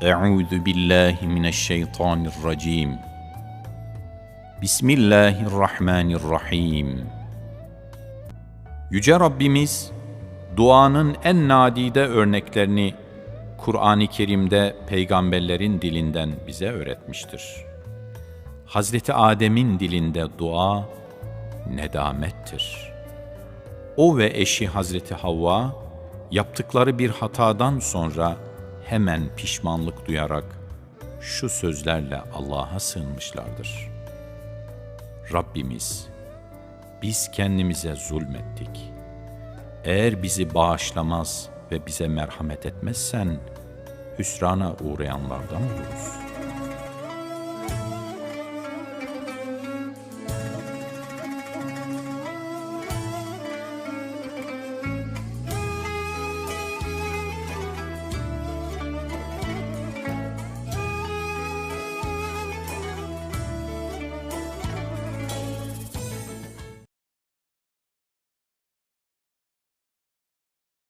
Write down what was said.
Euzu billahi mineşşeytanirracim. Bismillahirrahmanirrahim. Yüce Rabbimiz duanın en nadide örneklerini Kur'an-ı Kerim'de peygamberlerin dilinden bize öğretmiştir. Hazreti Adem'in dilinde dua nedamettir. O ve eşi Hazreti Havva yaptıkları bir hatadan sonra hemen pişmanlık duyarak şu sözlerle Allah'a sığınmışlardır. Rabbimiz, biz kendimize zulmettik. Eğer bizi bağışlamaz ve bize merhamet etmezsen, hüsrana uğrayanlardan oluruz.''